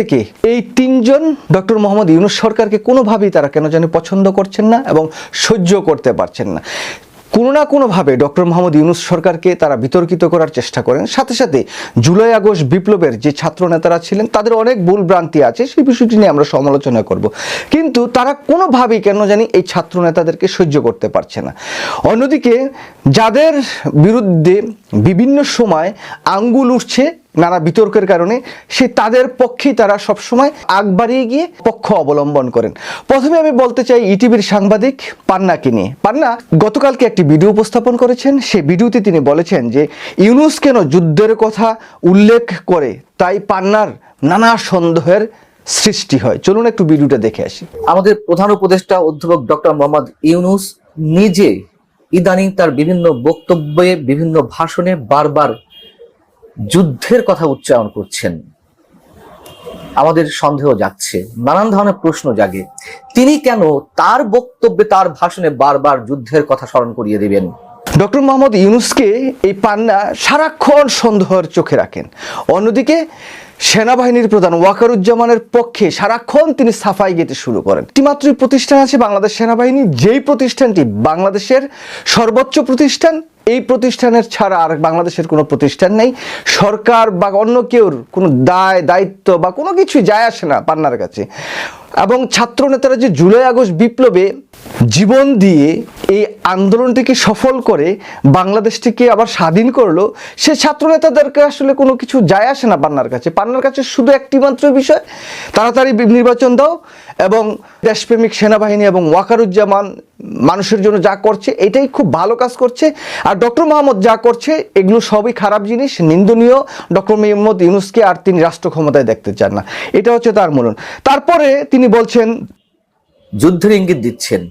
থেকে এই তিনজন ডক্টর মোহাম্মদ ইউনুস সরকারকে কোনোভাবেই তারা কেন জানি পছন্দ করছেন না এবং সহ্য করতে পারছেন না। কোনো না কোনোভাবে ডক্টর মোহাম্মদ ইউনুস সরকারকে তারা বিতর্কিত করার চেষ্টা করেন। সাথে সাথে জুলাই আগস্ট বিপ্লবের যে ছাত্র নেতারা ছিলেন, তাদের অনেক ভুল ভ্রান্তি আছে, সেই বিষয়টি নিয়ে আমরা সমালোচনা করব। কিন্তু তারা কোনোভাবেই কেন জানি এই ছাত্র নেতাদেরকে সহ্য করতে পারছে না। অন্যদিকে যাদের বিরুদ্ধে বিভিন্ন সময় আঙ্গুল উঠছে নানা বিতর্কের কারণে সে তাদের পক্ষেই তারা সবসময় আগ বাড়িয়ে গিয়ে পক্ষ অবলম্বন করেন। প্রথমে আমি বলতে চাই ইটিভির সাংবাদিক পান্নাকে নিয়ে। পান্না গতকালকে একটি ভিডিও উপস্থাপন করেছেন। সেই ভিডিওতে তিনি বলেছেন যে, ইউনুস কেন যুদ্ধের কথা উল্লেখ করে তাই পান্নার নানা সন্দেহের সৃষ্টি হয়। চলুন একটু ভিডিওটা দেখে আসি। আমাদের প্রধান উপদেষ্টা অধ্যাপক ডক্টর মোহাম্মদ ইউনুস নিজে ইদানিং তার বিভিন্ন বক্তব্যে, বিভিন্ন ভাষণে বারবার যুদ্ধের কথা উচ্চারণ করছেন। আমাদের সন্দেহ যাচ্ছে, নানান ধরনের প্রশ্ন জাগে। তিনি কেন তার বক্তব্যে, তার ভাষণে বারবার যুদ্ধের কথা স্মরণ করিয়ে দিবেন? ডক্টর মোহাম্মদ ইউনুসকে এই পান্না সারাক্ষণ সন্দেহের চোখে রাখেন। অন্যদিকে, সেনাবাহিনীর প্রধান ওয়াকারুজ্জামানের পক্ষে সারাক্ষণ তিনি সাফাই গেতে শুরু করেন। একটিমাত্র প্রতিষ্ঠান আছে বাংলাদেশ সেনাবাহিনী, যেই প্রতিষ্ঠানটি বাংলাদেশের সর্বোচ্চ প্রতিষ্ঠান এই প্রতিষ্ঠানের ছাড়া আর বাংলাদেশের কোনো প্রতিষ্ঠান নেই। সরকার বা অন্য কেউর কোনো দায়, দায়িত্ব বা কোনো কিছু যায় আসে না পান্নার কাছে। এবং ছাত্র নেতারা যে জুলাই আগস্ট বিপ্লবে জীবন দিয়ে এই আন্দোলনটিকে সফল করে বাংলাদেশটিকে আবার স্বাধীন করল, সে ছাত্র নেতাদেরকে আসলে কোনো কিছু যায় আসে না পান্নার কাছে। পান্নার কাছে শুধু একটি মাত্র বিষয়, তাড়াতাড়ি নির্বাচন দাও এবং দেশপ্রেমিক সেনাবাহিনী এবং ওয়াকারুজ্জামান মানুষের জন্য যা করছে, এটাই খুব ভালো কাজ করছে। আর ডক্টর মোহাম্মদ যা করছে, এগুলো সবই খারাপ জিনিস, নিন্দনীয়। ডক্টর মোহাম্মদ ইউনুসকে আর তিনি রাষ্ট্র ক্ষমতায় দেখতে চান না। এটা হচ্ছে তার মূলন। তারপরে তিনি বলছেন, যুদ্ধের ইঙ্গিত দিচ্ছেন।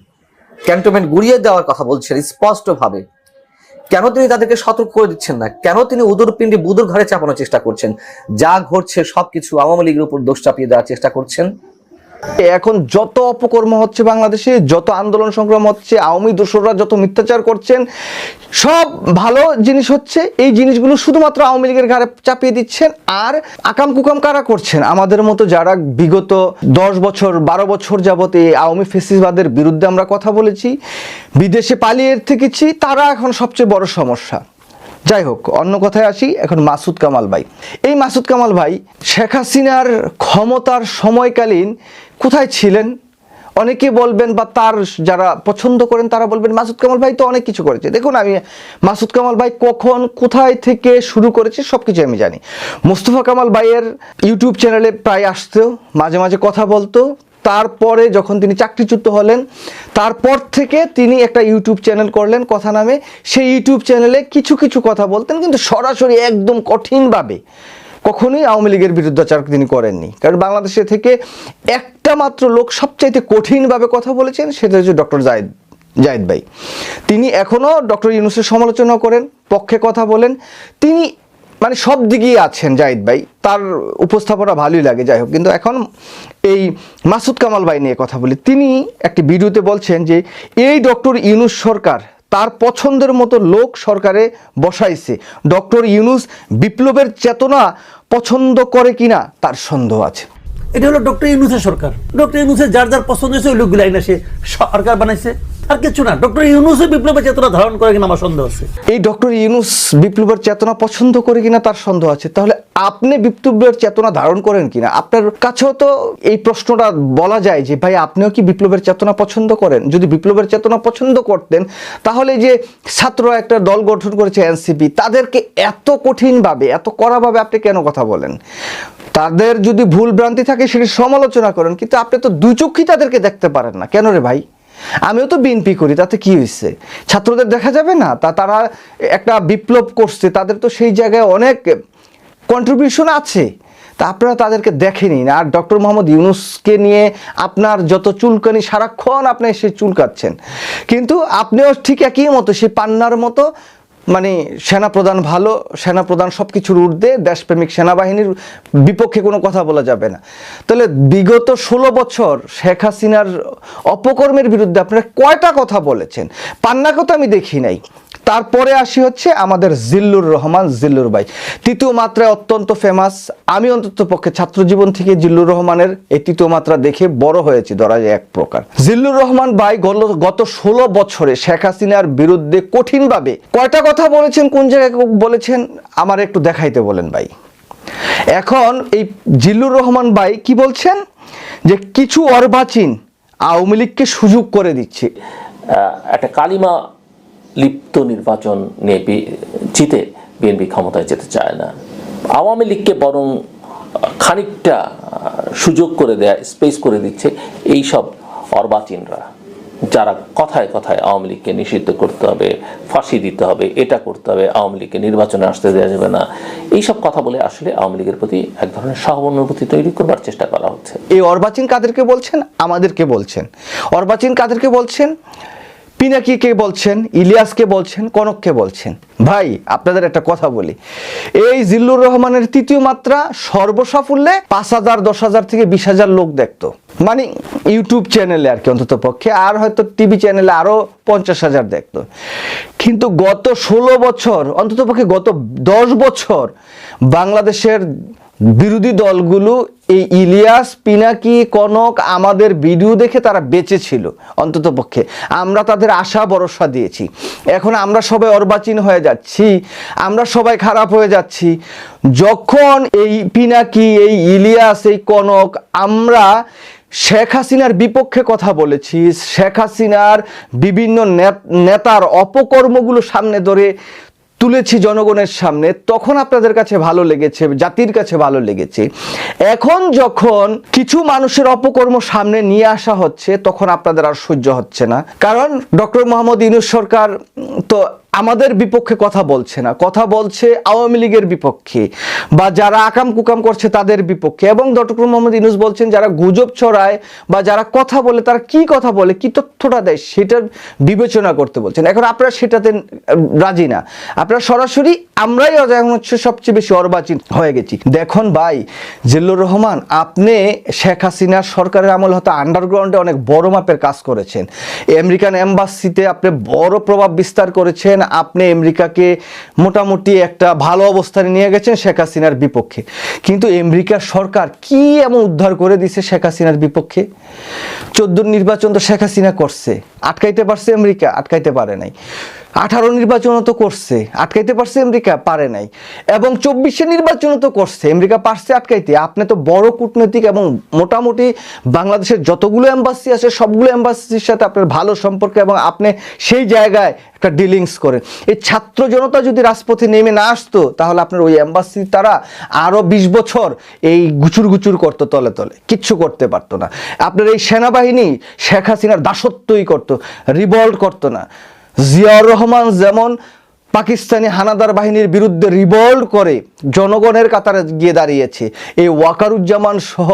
ক্যান্টনমেন্ট গুড়িয়ে দেওয়ার কথা বলছেন, স্পষ্টভাবে। কেন তিনি তাদেরকে সতর্ক করে দিচ্ছেন না? কেন তিনি উদুর পিণ্ডি বুদুর ঘরে চাপানোর চেষ্টা করছেন? যা ঘটছে সবকিছু আওয়ামী লীগের উপর দোষ চাপিয়ে দেওয়ার চেষ্টা করছেন। এখন যত অপকর্ম হচ্ছে বাংলাদেশে, যত আন্দোলন সংগ্রাম হচ্ছে, আওয়ামী দোসররা যত মিথ্যাচার করছেন, সব ভালো জিনিস হচ্ছে। এই জিনিসগুলো শুধুমাত্র আওয়ামী লীগের ঘাড়ে চাপিয়ে দিচ্ছেন আর আকাম কুকাম কারা করছেন? আমাদের মতো যারা বিগত দশ বছর, বারো বছর যাবত এই আওয়ামী ফেসিসবাদের বিরুদ্ধে আমরা কথা বলেছি, বিদেশে পালিয়ে থেকেছি, তারা এখন সবচেয়ে বড় সমস্যা। যাই হোক অন্য কথায় আসি, এখন মাসুদ কামাল ভাই। এই মাসুদ কামাল ভাই, শেখ হাসিনার ক্ষমতার সময়কালীন কোথায় ছিলেন? অনেকে বলবেন বা তার যারা পছন্দ করেন, তারা বলবেন, মাসুদ কামাল ভাই তো অনেক কিছু করেছে। দেখুন, আমি মাসুদ কামাল ভাই কখন, কোথায় থেকে শুরু করেছে সব কিছু আমি জানি। মোস্তফা কামাল ভাইয়ের ইউটিউব চ্যানেলে প্রায় আসতো মাঝে মাঝে কথা বলতো তারপরে যখন তিনি চাকরিচ্যুত হলেন, তারপর থেকে তিনি একটা ইউটিউব চ্যানেল করলেন কথা নামে। সেই ইউটিউব চ্যানেলে কিছু কিছু কথা বলতেন, কিন্তু সরাসরি একদম কঠিনভাবে। কখনোই আওয়ামী লীগের বিরুদ্ধাচার তিনি করেননি। কারণ বাংলাদেশে থেকে একটা মাত্র লোক সবচাইতে কঠিনভাবে কথা বলেছেন, সেটা হচ্ছে ডক্টর জায়েদ জায়েদ ভাই। তিনি এখনও ডক্টর ইউনুসের সমালোচনা করেন, পক্ষে কথা বলেন। তিনি মানে সব দিকেই আছেন জাহিদ ভাই। তার উপস্থাপনা ভালোই লাগে, যাই হোক। কিন্তু এখন এই মাসুদ কামাল ভাই নিয়ে কথা বলি। তিনি একটি ভিডিওতে বলছেন যে, এই ডক্টর ইউনুস সরকার তার পছন্দের মতো লোক সরকারে বসাইছে। ডক্টর ইউনুস বিপ্লবের চেতনা পছন্দ করে কিনা, তার সন্দেহ আছে। এটা হলো ডক্টর ইউনুসের সরকার। ডক্টর ইউনুসের যার যার পছন্দ হয়েছে, ওই লোকগুলো আইনা সে সরকার বানাইছে। আর কিছু না। ডক্টর বিপ্লবের চেতনা ধারণ করে আমার সন্দেহ আছে। এই ডক্টর ইউনুস বিপ্লবের চেতনা পছন্দ করে তার সন্দেহ আছে। তাহলে আপনি বিপ্লবের চেতনা ধারণ করেন আপনার কাছেও তো এই প্রশ্নটা বলা যায় যে, ভাই, আপনিও কি বিপ্লবের চেতনা পছন্দ করেন? যদি বিপ্লবের চেতনা পছন্দ করতেন, তাহলে যে ছাত্র একটা দল গঠন করেছে এনসিপি, তাদেরকে এত কঠিনভাবে, এত কড়াভাবে আপনি কেন কথা বলেন? তাদের যদি ভুল ভ্রান্তি থাকে, সেটি সমালোচনা করেন, কিন্তু আপনি তো চোখই তাদেরকে দেখতে পারেন না। কেন রে ভাই? আমিও তো বিএনপি করি, তাতে কি হয়েছে? ছাত্রদের দেখা যাবে না? তা তারা একটা বিপ্লব করছে, তাদের তো সেই জায়গায় অনেক কন্ট্রিবিউশন আছে। তা আপনারা তাদেরকে দেখেনি আর ডক্টর মোহাম্মদ ইউনুসকে নিয়ে আপনার যত চুলকানি সারাক্ষণ আপনি সে চুলকাচ্ছেন কিন্তু আপনিও ঠিক একই মতো, সেই পান্নার মতো মানে সেনাপ্রধান ভালো, সেনাপ্রধান সব কিছুর ঊর্ধ্বে, দেশপ্রেমিক সেনাবাহিনীর বিপক্ষে কোনো কথা বলা যাবে না। তাহলে বিগত ষোলো বছর শেখ হাসিনার অপকর্মের বিরুদ্ধে আপনারা কয়টা কথা বলেছেন? পান্নাকে তো আমি দেখি নাই। তারপরে আসি হচ্ছে আমাদের জিল্লুর রহমান, জিল্লুর ভাই। তৃতীয় মাত্রায় অত্যন্ত ফেমাস আমি অন্তত পক্ষে ছাত্র জীবন থেকে জিল্লুর রহমানের এই তৃতীয় মাত্রা দেখে বড় হয়েছি, ধরা যায় এক প্রকার। জিল্লুর রহমান ভাই গত ষোলো বছরে শেখ হাসিনার বিরুদ্ধে কঠিনভাবে কয়টা কথা বলেছেন, কোন জায়গায় বলেছেন, আমার একটু দেখাইতে বলেন ভাই। এখন এই জিল্লুর রহমান ভাই কি বলছেন? যে কিছু অর্বাচীন আওয়ামী লীগকে সুযোগ করে দিচ্ছে। একটা কালিমা লিপ্ত নির্বাচন নিয়ে জিতে বিএনপি ক্ষমতায় যেতে চায় না। আওয়ামী লীগকে বরং খানিকটা সুযোগ করে দেয়া স্পেস করে দিচ্ছে এই সব অর্বাচীনরা। যারা কথায় কথায় আওয়ামী লীগকে নিষিদ্ধ করতে হবে, ফাঁসি দিতে হবে, এটা করতে হবে, আওয়ামী লীগকে নির্বাচনে আসতে দেওয়া যাবে না। এইসব কথা বলে আসলে আওয়ামী লীগের প্রতি এক ধরনের সহানুভূতি তৈরি করবার চেষ্টা করা হচ্ছে। এই অর্বাচীন কাদেরকে বলছেন? আমাদেরকে বলছেন। অর্বাচীন কাদেরকে বলছেন? পিনাকিকে বলছেন ইলিয়াসকে বলছেন কনককে বলছেন? ভাই, আপনাদের একটা কথা বলি। এই জিল্লুর রহমানের তৃতীয় মাত্রা সর্বসাফল্যে পাঁচ হাজার, দশ হাজার থেকে বিশ হাজার লোক দেখতো। মানে ইউটিউব চ্যানেলে আর কি অন্তত পক্ষে, আর হয়তো টিভি চ্যানেলে আরও পঞ্চাশ হাজার দেখতো। কিন্তু গত ষোলো বছর, অন্তত পক্ষে গত দশ বছর বাংলাদেশের বিরোধী দলগুলো এই ইলিয়াস, পিনাকি, কনক আমাদের ভিডিও দেখে তারা বেঁচে ছিল অন্তত পক্ষে। আমরা তাদের আশা ভরসা দিয়েছি। এখন আমরা সবাই অর্বাচীন হয়ে যাচ্ছি। আমরা সবাই খারাপ হয়ে যাচ্ছি। যখন এই পিনাকি, এই ইলিয়াস, এই কনক আমরা শেখ হাসিনার বিপক্ষে কথা বলেছি, শেখ হাসিনার বিভিন্ন নেত- নেতার অপকর্মগুলো সামনে ধরে তুলেছি জনগণের সামনে, তখন আপনাদের কাছে ভালো লেগেছে, জাতির কাছে ভালো লেগেছে। এখন যখন কিছু মানুষের অপকর্ম সামনে নিয়ে আসা হচ্ছে, তখন আপনাদের আর সহ্য হচ্ছে না। কারণ ডক্টর মোহাম্মদ ইউনুস সরকার তো আমাদের বিপক্ষে কথা বলছে না, কথা বলছে আওয়ামী লীগের বিপক্ষে বা যারা আকাম কুকাম করছে তাদের বিপক্ষে। এবং ডক্টর মোহাম্মদ ইউনুস বলছেন, যারা গুজব ছড়ায় বা যারা কথা বলে, তারা কি কথা বলে, কি তথ্যটা দেয় সেটার বিবেচনা করতে বলছেন। এখন আপনারা সেটাতে রাজি না। আপনারা সরাসরি আমরাই এখন হচ্ছে সবচেয়ে বেশি অর্বাচীন হয়ে গেছি। দেখুন ভাই, জিল্লুর রহমান, আপনি শেখ হাসিনার সরকারের আমল হয়তো আন্ডারগ্রাউন্ডে অনেক বড় মাপের কাজ করেছেন। আমেরিকান এম্বাসিতে আপনি বড় প্রভাব বিস্তার করেছেন। আপনি আমেরিকাকে মোটামুটি একটা ভালো অবস্থানে নিয়ে গেছেন শেখ হাসিনার বিপক্ষে। কিন্তু আমেরিকার সরকার কি এমন উদ্ধার করে দিছে শেখ হাসিনার বিপক্ষে? চোদ্দ নির্বাচন তো শেখ হাসিনা করছে। আটকাইতে পারছে আমেরিকা, আটকাইতে পারে নাই। আঠারো নির্বাচনও তো করছে, আটকাইতে পারছে আমেরিকা? পারে নাই। এবং চব্বিশে নির্বাচনও তো করছে, আমেরিকা পারছে আটকাইতে। আপনি তো বড় কূটনৈতিক এবং মোটামুটি বাংলাদেশের যতগুলো এম্বাসি আছে, সবগুলো এম্বাসির সাথে আপনার ভালো সম্পর্ক এবং আপনি সেই জায়গায় একটা ডিলিংস করেন। এই ছাত্র জনতা যদি রাজপথে নেমে না আসতো, তাহলে আপনার ওই এম্বাসি তারা আরও বিশ বছর এই গুচুর গুচুর করতো তলে তলে, কিচ্ছু করতে পারতো না। আপনার এই সেনাবাহিনী শেখ হাসিনার দাসত্বই করতো রিভল্ট করতো না। জিয়াউর রহমান যেমন পাকিস্তানি হানাদার বাহিনীর বিরুদ্ধে রিভল্ট করে জনগণের কাতারে গিয়ে দাঁড়িয়েছে। এই ওয়াকারুজ্জামান সহ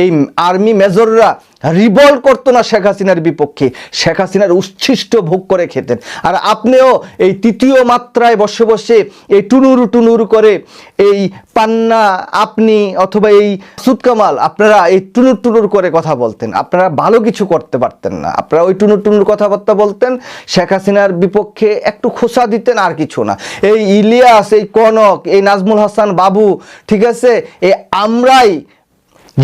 এই আর্মি মেজররা রিভল্ট করতো না শেখ হাসিনার বিপক্ষে। শেখ হাসিনার উচ্ছিষ্ট ভোগ করে খেতেন। আর আপনিও এই তৃতীয় মাত্রায় বসে বসে এই টুনুর টুনুর করে এই পান্না আপনি অথবা এই সুৎকামাল আপনারা এই টুনুর টুনুর করে কথা বলতেন। আপনারা ভালো কিছু করতে পারতেন না। আপনারা ওই টুনুর টুনুর কথাবার্তা বলতেন, শেখ হাসিনার বিপক্ষে একটু খোসা দিতেন আর কিছু না। এই ইলিয়াস, এই কনক, এই নাজমুল হাসান বাবু, ঠিক আছে? এই আমরাই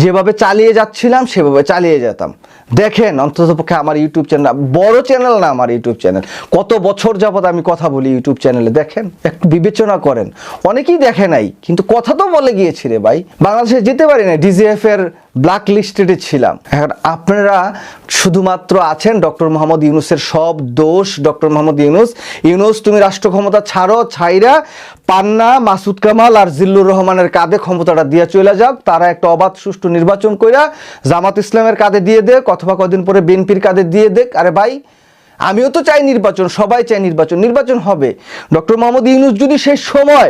যেভাবে চালিয়ে যাচ্ছিলাম সেভাবে চালিয়ে যেতাম। দেখেন অন্ততপক্ষে আমার ইউটিউব চ্যানেল, বড় চ্যানেল না আমার ইউটিউব চ্যানেল। কত বছর যাবত আমি কথা বলি ইউটিউব চ্যানেলে, দেখেন একটু বিবেচনা করেন। অনেকেই দেখে নাই, কিন্তু কথা তো বলে গিয়েছি রে ভাই। বাংলাদেশে যেতে পারি না ডিজিএফ এর ব্ল্যাক লিস্টেডে ছিলাম। এখন আপনারা শুধুমাত্র আছেন ডক্টর মোহাম্মদ ইউনুসের সব দোষ, ডক্টর মোহাম্মদ ইউনুস। ইউনুস, তুমি রাষ্ট্র ক্ষমতা ছাড়ো, ছাইরা পান্না, মাসুদ কামাল আর জিল্লুর রহমানের কাঁধে ক্ষমতাটা দিয়ে চলে যাক। তারা একটা অবাধ সুষ্ঠু নির্বাচন কইরা জামাত ইসলামের কাঁধে দিয়ে দেখ অথবা কদিন পরে বিএনপির কাঁধে দিয়ে দেখ। আরে ভাই, আমিও তো চাই নির্বাচন, সবাই চাই নির্বাচন। নির্বাচন হবে। ডক্টর মোহাম্মদ ইউনুস যদি সেই সময়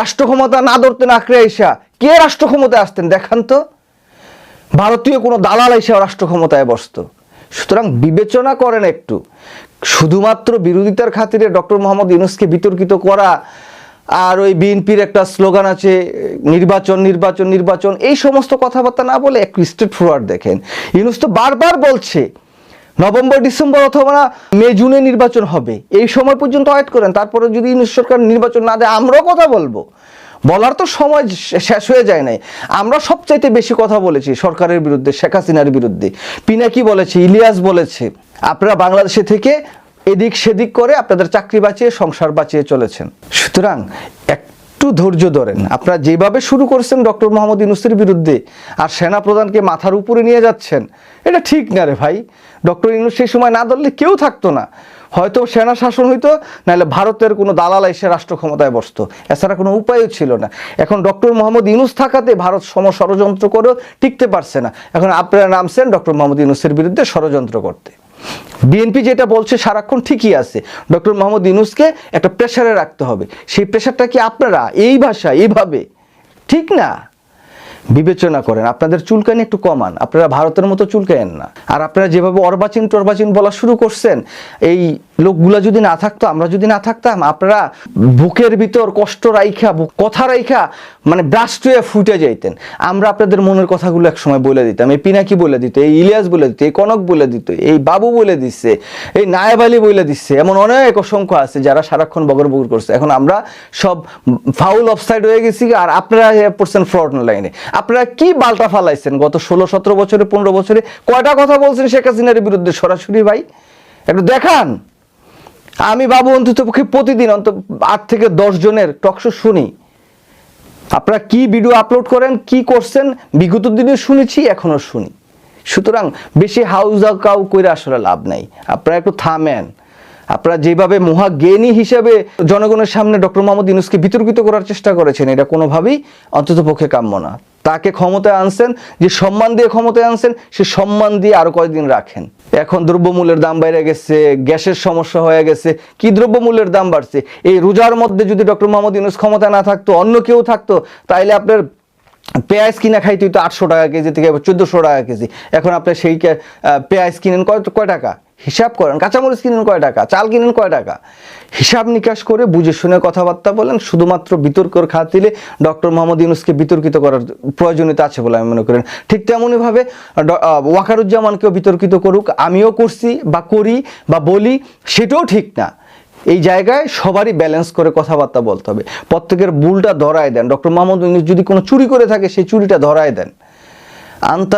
রাষ্ট্র ক্ষমতা না ধরতেন আঁকড়ে আইসা, কে রাষ্ট্র ক্ষমতায় আসতেন দেখান তো? ভারতীয় কোনো দালাল এসে রাষ্ট্র ক্ষমতায় বসতো। সুতরাং বিবেচনা করেন একটু। শুধুমাত্র বিরোধিতার খাতিরে ডক্টর মোহাম্মদ ইউনুসকে বিতর্কিত করা আর ওই বিএনপির একটা স্লোগান আছে, নির্বাচন নির্বাচন নির্বাচন। এই সমস্ত কথাবার্তা না বলে একটু স্ট্রেট ফরওয়ার্ড দেখেন। ইউনুস তো বারবার বলছে, নভেম্বর, ডিসেম্বর অথবা না মে, জুনে নির্বাচন হবে। এই সময় পর্যন্ত ওয়েট করেন, তারপরে যদি ইউনিট সরকার নির্বাচন না দেয়, আমরাও কথা বলব। বলার তো সময় শেষ হয়ে যায় নাই। আমরা সবচাইতে বেশি কথা বলেছি সরকারের বিরুদ্ধে, শেখ হাসিনার বিরুদ্ধে। পিনাকি বলেছে, ইলিয়াস বলেছে, আপনারা বাংলাদেশে থেকে এদিক সেদিক করে আপনাদের চাকরি বাঁচিয়ে, সংসার বাঁচিয়ে চলেছেন। সুতরাং একটু ধৈর্য ধরেন। আপনারা যেভাবে শুরু করছেন ডক্টর মোহাম্মদ ইউনুসের বিরুদ্ধে আর সেনা প্রধানকে মাথার উপরে নিয়ে যাচ্ছেন, এটা ঠিক না রে ভাই। ডক্টর ইউনুস সেই সময় না ধরলে কেউ থাকতো না। হয়তো সেনা শাসন হইতো, নাহলে ভারতের কোনো দালাল এসে রাষ্ট্র ক্ষমতায় বসতো। এছাড়া কোনো উপায়ও ছিল না। এখন ডক্টর মোহাম্মদ ইউনুস থাকাতে ভারত সম ষড়যন্ত্র করেও টিকতে পারছে না। এখন আপনারা নামছেন ডক্টর মোহাম্মদ ইউনুসের বিরুদ্ধে ষড়যন্ত্র করতে। বিএনপি যেটা বলছে সারাক্ষণ ঠিকই আছে। ডক্টর মোহাম্মদ ইউনুসকে একটা প্রেশারে রাখতে হবে। সেই প্রেশারটা কি আপনারা এই ভাষা এইভাবে? ঠিক না? বিবেচনা করেন, আপনাদের চুলকানি একটু কমান। আপনারা ভারতের মতো চুলকায়েন না। আর আপনারা যেভাবে অর্বাচীন টর্বাচীন বলা শুরু করছেন, এই লোকগুলা যদি না থাকতো, আমরা যদি না থাকতাম, আপনারা বুকের ভিতর কষ্ট রাইখা কথা রাইখা মানে ব্রাস্ট হয়ে ফুটে যাইতেন। আমরা আপনাদের মনের কথাগুলো একসময় বলে দিতাম। এই পিনাকি বলে দিত, এই ইলিয়াস বলে দিত, এই কনক বলে দিত, এই বাবু বলে দিচ্ছে, এই নায়েব আলী বলে দিচ্ছে, এমন অনেক অসংখ্য আছে যারা সারাক্ষণ বগর বগর করছে। এখন আমরা সব ফাউল অফসাইড হয়ে গেছি আর আপনারা পড়ছেন ফ্রড লাইনে আপনারা কি বালটা ফালাইছেন? গত ষোলো, সতেরো বছরে, পনেরো বছরে কয়টা কথা বলছেন শেখ হাসিনার বিরুদ্ধে? সরাসরি ভাই, একটু দেখান। আমি বাবু অন্তত পক্ষে প্রতিদিন অন্ত আট থেকে দশ জনের টকশো শুনি। আপনারা কি ভিডিও আপলোড করেন, কি করছেন, বিগত দিনে শুনেছি, এখনও শুনি। সুতরাং বেশি হাউস কাউ করে আসলে লাভ নাই। আপনারা একটু থামেন। আপনারা যেভাবে মহা জ্ঞানী হিসেবে জনগণের সামনে ডক্টর মোহাম্মদ ইউনুসকে বিতর্কিত করার চেষ্টা করেছেন, এটা কোনোভাবেই অন্তত পক্ষে কাম্য না। তাকে ক্ষমতায় আনছেন, যে সম্মান দিয়ে ক্ষমতায় আনছেন, সে সম্মান দিয়ে আরও কয়েকদিন রাখেন। এখন দ্রব্যমূল্যের দাম বেড়ে গেছে, গ্যাসের সমস্যা হয়ে গেছে, কি দ্রব্যমূল্যের দাম বাড়ছে? এই রোজার মধ্যে যদি ডক্টর মোহাম্মদ ইউনুস ক্ষমতা না থাকতো, অন্য কেউ থাকতো, তাইলে আপনার পেঁয়াজ কিনা খাই তুই তো আটশো টাকা কেজি থেকে চোদ্দোশো টাকা কেজি। এখন আপনি সেই পেঁয়াজ কিনেন কয় কয় টাকা? হিসাব করেন। কাঁচামরিচ কিনেন কয় টাকা? চাল কিনেন কয় টাকা? হিসাব নিকাশ করে বুঝে শুনে কথাবার্তা বলেন, শুধুমাত্র বিতর্কর খাতিলে ডক্টর মোহাম্মদ ইউনুসকে বিতর্কিত করার প্রয়োজনীয়তা আছে বলে আমি মনে করেন ঠিক তেমনইভাবে ওয়াকারুজ্জামানকেও বিতর্কিত করুক, আমিও করছি বা করি বা বলি, সেটাও ঠিক না। এই জায়গায় সবারই ব্যালেন্স করে কথাবার্তা বলতে হবে। প্রত্যেকের ভুলটা ধরায় দেন। ডক্টর মোহাম্মদ যদি কোনো চুরি করে থাকে, সেই চুরিটা ধরায় দেন। আন্তর